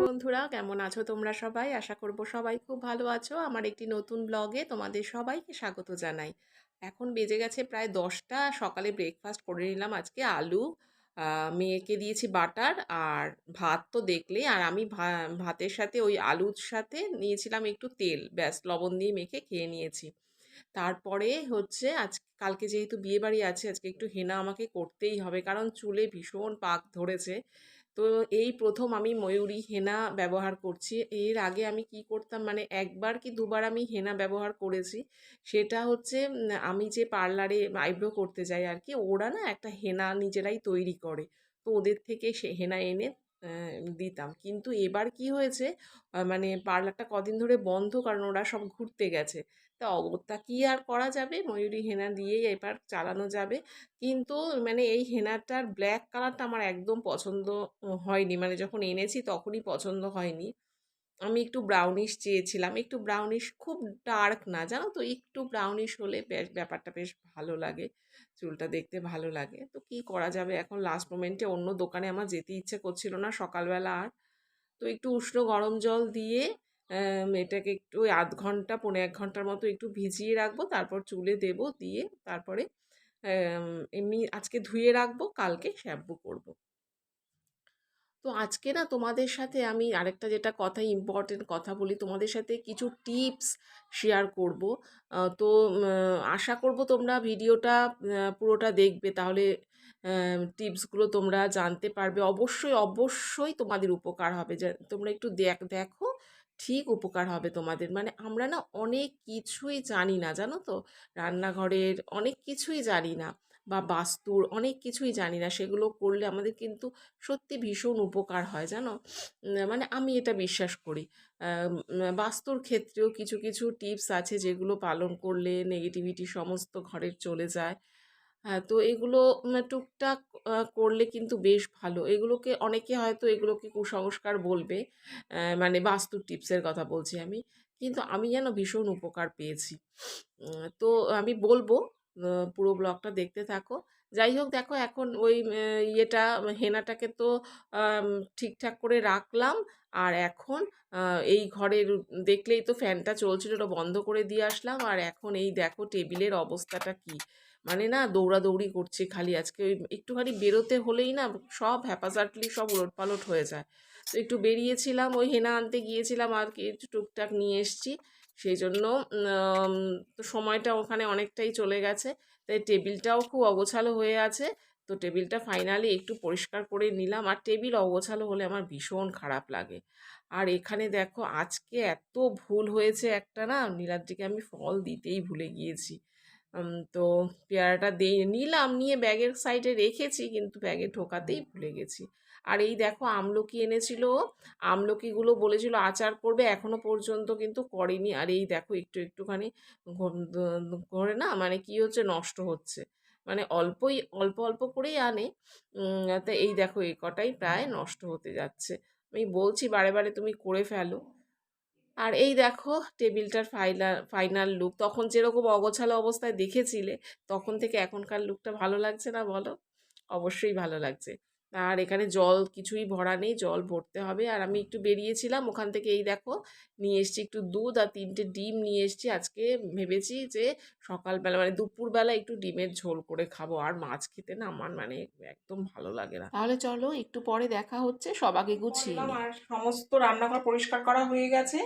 বন্ধুরা, কেমন আছো তোমরা সবাই? আশা করব সবাই খুব ভালো আছো। আমার একটি নতুন ব্লগে তোমাদের সবাইকে স্বাগত জানাই। এখন বেজে গেছে প্রায় দশটা। সকালে ব্রেকফাস্ট করে নিলাম আজকে আলু মেয়েকে দিয়েছি বাটার আর ভাত তো দেখলে আর আমি ভাতের সাথে ওই আলুর সাথে নিয়েছিলাম একটু তেল। ব্যাস, লবণ দিয়ে মেখে খেয়ে নিয়েছি। তারপরে হচ্ছে আজ, কালকে যেহেতু বিয়ে বাড়ি আছে, আজকে একটু হেনা আমাকে করতেই হবে। কারণ চুলে ভীষণ পাক ধরেছে। তো এই প্রথম আমি ময়ূরী হেনা ব্যবহার করছি। এর আগে আমি কি করতাম মানে একবার কি দুবার আমি হেনা ব্যবহার করেছি, সেটা হচ্ছে আমি যে পার্লারে আইব্রো করতে যাই আর কি ওরা না একটা হেনা নিজেরাই তৈরি করে। তো ওদের থেকে সে হেনা এনে দিতাম। কিন্তু এবার কি হয়েছে মানে পার্লারটা কদিন ধরে বন্ধ, কারণ ওরা সব ঘুরতে গেছে। তা অ- তা কি আর করা যাবে? ময়ূরী হেনা দিয়েই এবার চালানো যাবে। কিন্তু মানে এই হেনাটার ব্ল্যাক কালারটা আমার একদম পছন্দ হয়নি। মানে যখন এনেছি তখনই পছন্দ হয়নি। আমি একটু ব্রাউনিশ চেয়েছিলাম। একটু ব্রাউনিশ খুব ডার্ক না, জানো তো? একটু ব্রাউনিশ হলে বেশ ব্যাপারটা বেশ ভালো লাগে। চুলটা দেখতে ভালো লাগে। তো কি করা যাবে? এখন লাস্ট মোমেন্টে অন্য দোকানে আমার যেতে ইচ্ছে করছিল না সকালবেলা আর। তো একটু উষ্ণ গরম জল দিয়ে এটাকে একটু আধ ঘণ্টা পনেরো এক ঘণ্টার মতো একটু ভিজিয়ে রাখব, তারপর চুলে দেবো দিয়ে তারপরে এমনি আজকে ধুয়ে রাখব, কালকে শ্যাম্পু করব। তো আজকে না তোমাদের সাথে আমি আরেকটা যেটা কথা ইম্পর্টেন্ট কথা বলি, তোমাদের সাথে কিছু টিপস শেয়ার করব। তো আশা করব তোমরা ভিডিওটা পুরোটা দেখবে, তাহলে টিপসগুলো তোমরা জানতে পারবে। অবশ্যই অবশ্যই তোমাদের উপকার হবে। যে, তোমরা একটু দেখ, দেখো ঠিক উপকার হবে তোমাদের। মানে আমরা না অনেক কিছুই জানি না, জানো তো? রান্নাঘরের অনেক কিছুই জানি না বা বাস্তুর অনেক কিছুই জানি না। সেগুলো করলে আমাদের কিন্তু সত্যি ভীষণ উপকার হয়, জানো? মানে আমি এটা বিশ্বাস করি। বাস্তুর ক্ষেত্রেও কিছু কিছু টিপস আছে যেগুলো পালন করলে নেগেটিভিটি সমস্ত ঘরের চলে যায়। হ্যাঁ তো এগুলো টুকটাক করলে কিন্তু বেশ ভালো। এগুলোকে অনেকে হয়তো এগুলোকে কুসংস্কার বলবে মানে বাস্তুর টিপসের কথা বলছি আমি। কিন্তু আমি যেন ভীষণ উপকার পেয়েছি। তো আমি বলব পুরো ব্লগটা দেখতে থাকো। যাই হোক, দেখো এখন ওই ইয়েটা, হেনাটাকে তো ঠিকঠাক করে রাখলাম। আর এখন এই ঘরের দেখলেই তো ফ্যানটা চলছিল, ওটা বন্ধ করে দিয়ে আসলাম। আর এখন এই দেখো টেবিলের অবস্থাটা কি। মানে না দৌড়াদৌড়ি করছে খালি আজকে ওই একটুখানি বেরোতে হলেই না সব হ্যাপাজার্টলি সব উলটপালট হয়ে যায়। তো একটু বেরিয়েছিলাম, ওই হেনা আনতে গিয়েছিলাম আর কি, একটু টুকটাক নিয়ে এসছি। সেই জন্য তো সময়টা ওখানে অনেকটাই চলে গেছে। তাই টেবিলটাও খুব অগোছালো হয়ে আছে। তো টেবিলটা ফাইনালি একটু পরিষ্কার করে নিলাম। আর টেবিল অগোছালো হলে আমার ভীষণ খারাপ লাগে। আর এখানে দেখো, আজকে এত ভুল হয়েছে একটা না, নীলাদ্রিকে আমি ফল দিতেই ভুলে গিয়েছি। তো পেয়ারাটা দিয়ে নিলাম, নিয়ে ব্যাগের সাইডে রেখেছি, কিন্তু ব্যাগে ঢোকাতেই ভুলে গেছি। আর এই দেখো আমলকি এনেছিল, আমলকিগুলো বলেছিল আচার করবে, এখনও পর্যন্ত কিন্তু করেনি। আর এই দেখো একটু একটুখানি ঘ- দ- করে না মানে কি হচ্ছে, নষ্ট হচ্ছে। মানে অল্পই, অল্প অল্প করেই আনে। তা এই দেখো এই কটাই প্রায় নষ্ট হতে যাচ্ছে। আমি বলছি বারে বারে তুমি করে ফেলো। আর এই দেখো টেবিলটার ফাইনাল ফাইনাল লুক তখন যেরকম অগোছালো অবস্থায় দেখেছিলে তখন থেকে এখনকার লুকটা ভালো লাগছে না বলো? অবশ্যই ভালো লাগছে। আর এখানে জল কিছুই ভরা নেই জল ভরতে হবে। আর আমি একটু বেরিয়েছিলাম ওখান থেকে এই দেখো নিয়ে এসেছি একটু দুধ আর তিনটে ডিম নিয়ে এসেছি। আজকে ভেবেছি যে সকালবেলা মানে দুপুরবেলা একটু ডিমের ঝোল করে খাব। আর মাছ খেতে না আমার মানে একদম ভালো লাগে না। তাহলে চলো একটু পরে দেখা হচ্ছে সবাকে গুছিয়ে। আর সমস্ত রান্নাঘর পরিষ্কার করা হয়ে গেছে।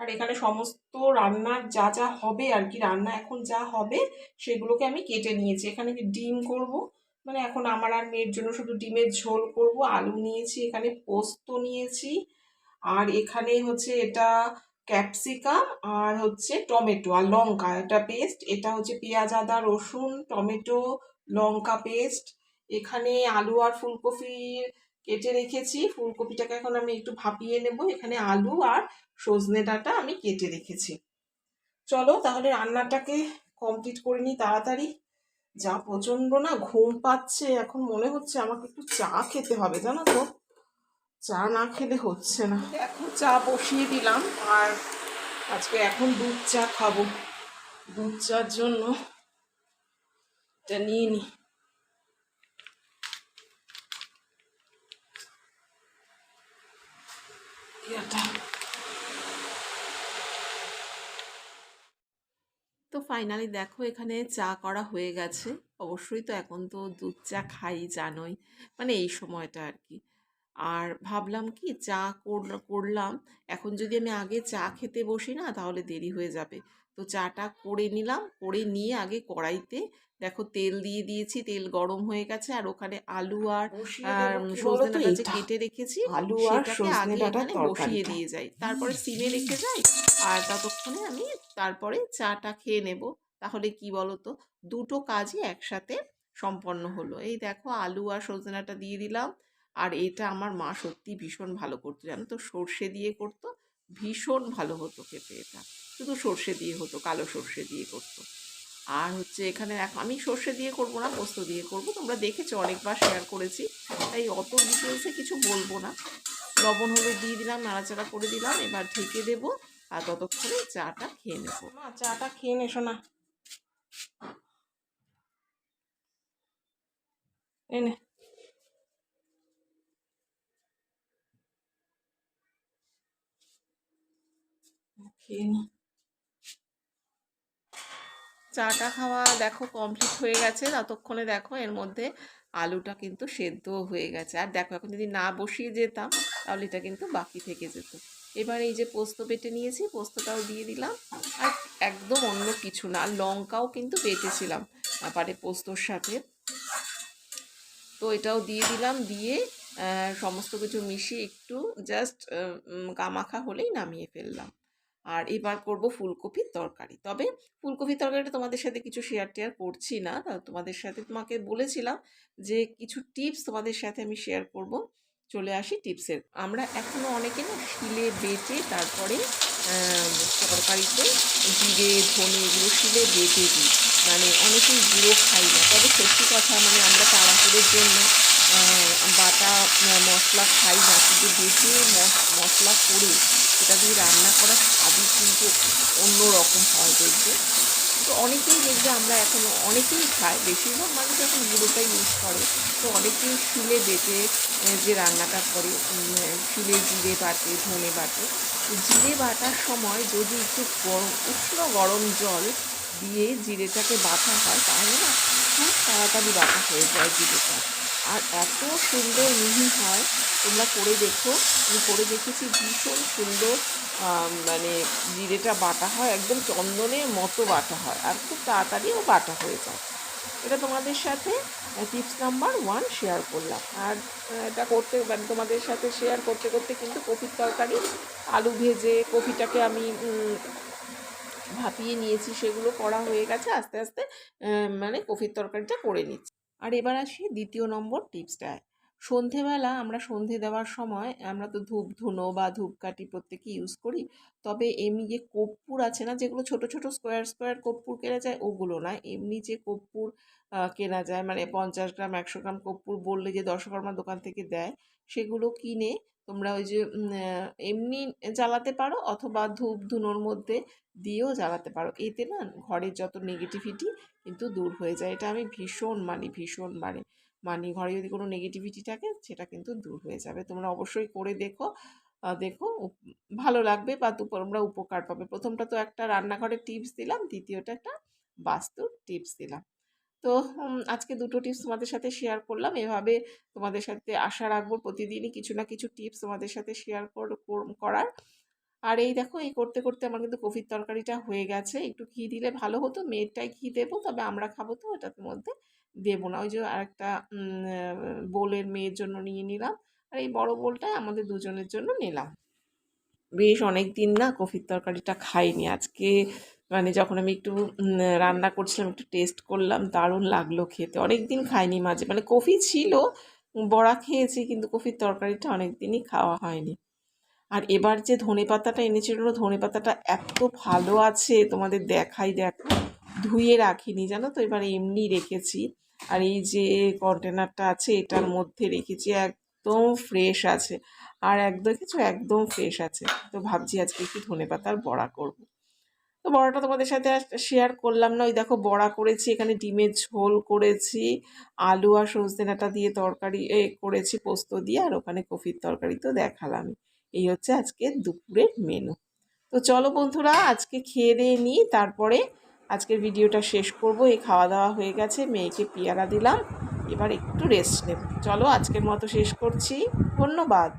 আর এখানে সমস্ত রান্নার যা যা হবে আর কি, রান্না এখন যা হবে সেগুলোকে আমি কেটে নিয়েছি। এখানে কি ডিম করব। মানে এখন আমার আর মেয়ের জন্য শুধু ডিমের ঝোল করব, আলু নিয়েছি, এখানে পোস্ত নিয়েছি, আর এখানে হচ্ছে এটা ক্যাপসিকাম আর হচ্ছে টমেটো আর লঙ্কা। এটা পেস্ট, এটা হচ্ছে পেঁয়াজ, আদা, রসুন, টমেটো, লঙ্কা পেস্ট। এখানে আলু আর ফুলকপি কেটে রেখেছি। ফুলকপিটাকে এখন আমি একটু ভাপিয়ে নেব। এখানে আলু আর সজনে ডাঁটা আমি কেটে রেখেছি। চলো তাহলে রান্নাটাকে কমপ্লিট করে নিই তাড়াতাড়ি। যা প্রচণ্ড না ঘুম পাচ্ছে। এখন মনে হচ্ছে আমাকে একটু চা খেতে হবে, জানো তো? চা না খেলে হচ্ছে না। এখন চা বসিয়ে দিলাম আর আজকে এখন দুধ চা খাব। দুধ চার জন্য এটা নিয়ে নিই তো ফাইনালি দেখো, এখানে চা করা হয়ে গেছে। অবশ্যই তো এখন তো দুধ চা খাই, জানোই। মানে এই সময়টা আর কি। আর ভাবলাম কি, চা কর- করলাম। এখন যদি আমি আগে চা খেতে বসি না, তাহলে দেরি হয়ে যাবে। তো চাটা করে নিলাম করে নিয়ে আগে কড়াইতে দেখো তেল দিয়ে দিয়েছি তেল গরম হয়ে গেছে আর ওখানে আলু আর সজনে বলতো ডাঁটা যে কেটে রেখেছি আলু আর আগে এখানে বসিয়ে দিয়ে যাই। তারপরে সিমে রেখে যাই আর ততক্ষণে আমি তারপরে চাটা খেয়ে নেব। তাহলে কি বলো তো দুটো কাজই একসাথে সম্পন্ন হলো। এই দেখো আলু আর সজনাটা দিয়ে দিলাম আর এটা আমার মা সত্যি ভীষণ ভালো করতো। জানো তো সর্ষে দিয়ে করতো ভীষণ ভালো হতো খেতে এটা। শুধু সর্ষে দিয়ে হতো, কালো সর্ষে দিয়ে করতো। আর হচ্ছে এখানে আমি সর্ষে দিয়ে করব না, পোস্ত দিয়ে করব। তোমরা দেখেছ, অনেকবার শেয়ার করেছি। তাই অত ডিটেলসে কিছু বলব না। লবণ, হলুদ দিয়ে দিলাম, নাড়াচাড়া করে দিলাম, এবার ঢেকে দেবো আর ততক্ষণে চাটা খেয়ে নেব। মা, চাটা খেয়ে নে। শোনা এনে খেয়ে নে। চাটা খাওয়া দেখো কমপ্লিট হয়ে গেছে। ততক্ষণে দেখো এর মধ্যে আলুটা কিন্তু সেদ্ধ হয়ে গেছে। আর দেখো এখন যদি না বসিয়ে যেতাম, তাহলে এটা কিন্তু বাকি থেকে যেত। এবার এই যে পোস্ত বেটে নিয়েছি, পোস্তটাও দিয়ে দিলাম। আর একদম অন্য কিছু না লঙ্কাও কিন্তু বেটেছিলাম পারে পোস্তর সাথে। তো এটাও দিয়ে দিলাম, দিয়ে সমস্ত কিছু মিশিয়ে একটু জাস্ট কামাখা হলেই নামিয়ে ফেললাম। আর এবার করব ফুলকপির তরকারি। তবে ফুলকপির তরকারিটা তোমাদের সাথে কিছু শেয়ার টেয়ার করছি না। তোমাদের সাথে তোমাকে বলেছিলাম যে কিছু টিপস তোমাদের সাথে আমি শেয়ার করব। চলে আসি টিপসের আমরা এখনও অনেকে না শিলে বেটে তারপরে তরকারিতে জিরে, ধনে এগুলো শিলে বেটে দিই। মানে অনেকেই গুঁড়ো খাই না। তবে সত্যি কথা মানে আমরা তাড়াহুড়োর জন্য বাটা মশলা খাই না, কিন্তু বেটে মশ- মশলা করে, সেটা দিয়ে রান্না করার স্বাদই কিন্তু অন্য রকম হয় দেখবে। তো অনেকেই দেখবে আমরা এখন অনেকেই খাই, বেশিরভাগ মানুষ এখন গুঁড়োটাই ইউজ করে, তো অনেকেই শিলে বেটে যে রান্নাটা করে শিলে জিরে বাটে, ধনে বাটে জিরে বাটার সময় যদি একটু গরম, উষ্ণ গরম জল দিয়ে জিরেটাকে বাটা হয়, তাহলে না খুব তাড়াতাড়ি বাটা হয়ে যায় জিরেটা। আর এত সুন্দর মিহি হয়, তোমরা করে দেখো। আমি করে দেখেছি, ভীষণ সুন্দর মানে জিরেটা বাটা হয়, একদম চন্দনের মতো বাটা হয়। আর খুব তাড়াতাড়িও বাটা হয়ে যায়। এটা তোমাদের সাথে টিপস নাম্বার ওয়ান শেয়ার করলাম। আর এটা করতে মানে তোমাদের সাথে শেয়ার করতে করতে কিন্তু কপির তরকারি, আলু ভেজে কপিটাকে আমি ভাপিয়ে নিয়েছি, সেগুলো করা হয়ে গেছে। আস্তে আস্তে মানে কফির তরকারিটা করে নিচ্ছি। আর এবার আসি দ্বিতীয় নম্বর টিপসটায়। সন্ধেবেলা আমরা সন্ধে দেওয়ার সময় আমরা তো ধূপ, ধুনো বা ধূপকাঠি প্রত্যেকে ইউজ করি। তবে এমনি যে কর্পূর আছে না, যেগুলো ছোট ছোট স্কোয়ার স্কোয়ার কর্পূর কেনা যায়, ওগুলো না। এমনি যে কর্পূর কেনা যায় মানে পঞ্চাশ গ্রাম, একশো গ্রাম কর্পূর বললে যে দশকর্মা দোকান থেকে দেয়, সেগুলো কিনে তোমরা ওই যে এমনি জ্বালাতে পারো অথবা ধূপ ধুনোর মধ্যে দিয়েও জ্বালাতে পারো। এতে না ঘরের যত নেগেটিভিটি কিন্তু দূর হয়ে যায়। এটা আমি ভীষণ মানি, ভীষণ মানে। মানি ঘরে যদি কোনো নেগেটিভিটি থাকে সেটা কিন্তু দূর হয়ে যাবে। তোমরা অবশ্যই করে দেখো। দেখো ভালো লাগবে বা তোমরা উপকার পাবে। প্রথমটা তো একটা রান্নাঘরের টিপস দিলাম, দ্বিতীয়টা একটা বাস্তুর টিপস দিলাম। তো আজকে দুটো টিপস তোমাদের সাথে শেয়ার করলাম। এভাবে তোমাদের সাথে আশা রাখব প্রতিদিনই কিছু না কিছু টিপস তোমাদের সাথে শেয়ার করার। আর এই দেখো, এই করতে করতে আমার কিন্তু কফির তরকারিটা হয়ে গেছে। একটু ঘি দিলে ভালো হতো, মেয়েরটাই ঘি দেবো, তবে আমরা খাব তো, এটার মধ্যে দেবো না। ওই যে আরেকটা বোলের মেয়ের জন্য নিয়ে নিলাম। আর এই বড় বোলটাই আমাদের দুজনের জন্য নিলাম। বেশ অনেক দিন না কফির তরকারিটা খাইনি। আজকে মানে যখন আমি একটু রান্না করছিলাম, একটু টেস্ট করলাম, দারুণ লাগল খেতে। অনেক দিন খাইনি মাঝে মানে কফি ছিল, বড়া খেয়েছি, কিন্তু কফির তরকারিটা অনেক দিনই খাওয়া হয়নি। আর এবার যে ধনে পাতাটা এনেছিল ধনে পাতাটা এত ভালো আছে, তোমাদের দেখাই দেখো, ধুয়ে রাখিনি, জানো তো? এবার এমনি রেখেছি। আর এই যে কন্টেনারটা আছে, এটার মধ্যে রেখেছি, একদম ফ্রেশ আছে। আর একদম কিছু একদম ফ্রেশ আছে। তো ভাবছি আজকে কি ধনে পাতার বড়া করব। তো বড়াটা তোমাদের সাথে শেয়ার করলাম না। ওই দেখো বড়া করেছি, এখানে ডিমের ঝোল করেছি, আলু আর সজনে ডাঁটা দিয়ে তরকারি, এ করেছি পোস্ত দিয়ে, আর ওখানে কফির তরকারি তো দেখালাম। এই হচ্ছে আজকে দুপুরের মেনু তো চলো বন্ধুরা, আজকে খেয়ে দিয়ে নিই, তারপরে আজকের ভিডিওটা শেষ করব। এই খাওয়া দাওয়া হয়ে গেছে, মেয়েকে পিয়ারা দিলাম, এবার একটু রেস্ট নেব। চলো আজকের মতো শেষ করছি, ধন্যবাদ।